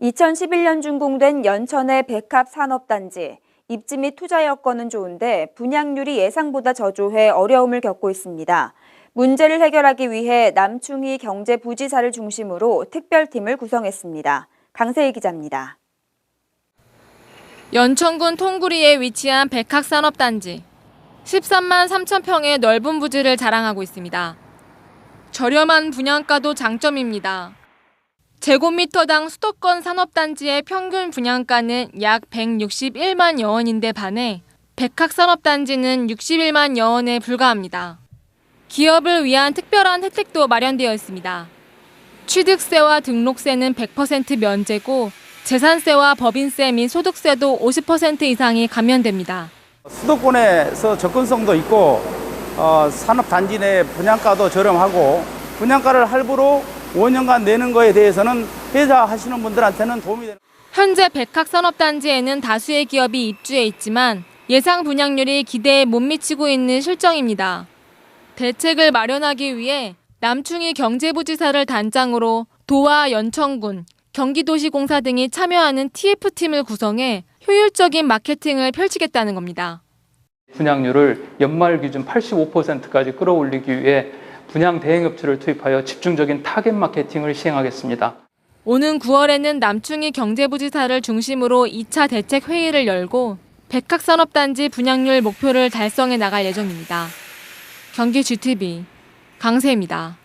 2011년 준공된 연천의 백합 산업단지. 입지 및 투자 여건은 좋은데 분양률이 예상보다 저조해 어려움을 겪고 있습니다. 문제를 해결하기 위해 남충희 경제부지사를 중심으로 특별팀을 구성했습니다. 강세희 기자입니다. 연천군 통구리에 위치한 백학산업단지. 13만 3천 평의 넓은 부지를 자랑하고 있습니다. 저렴한 분양가도 장점입니다. 제곱미터당 수도권 산업단지의 평균 분양가는 약 161만 여 원인데 반해 백학산업단지는 61만 여 원에 불과합니다. 기업을 위한 특별한 혜택도 마련되어 있습니다. 취득세와 등록세는 100% 면제고 재산세와 법인세 및 소득세도 50% 이상이 감면됩니다. 수도권에서 접근성도 있고 어, 산업단지 내 분양가도 저렴하고 분양가를 할부로 5년간 내는 거에 대해서는 회사 하시는 분들한테는 도움이 되는 현재 백학산업단지에는 다수의 기업이 입주해 있지만 예상 분양률이 기대에 못 미치고 있는 실정입니다. 대책을 마련하기 위해 남충희 경제부지사를 단장으로 도와 연천군, 경기도시공사 등이 참여하는 TF팀을 구성해 효율적인 마케팅을 펼치겠다는 겁니다. 분양률을 연말 기준 85%까지 끌어올리기 위해 분양 대행업체를 투입하여 집중적인 타겟 마케팅을 시행하겠습니다. 오는 9월에는 남충희 경제부지사를 중심으로 2차 대책 회의를 열고 백학산업단지 분양률 목표를 달성해 나갈 예정입니다. 경기 GTV 강세입니다.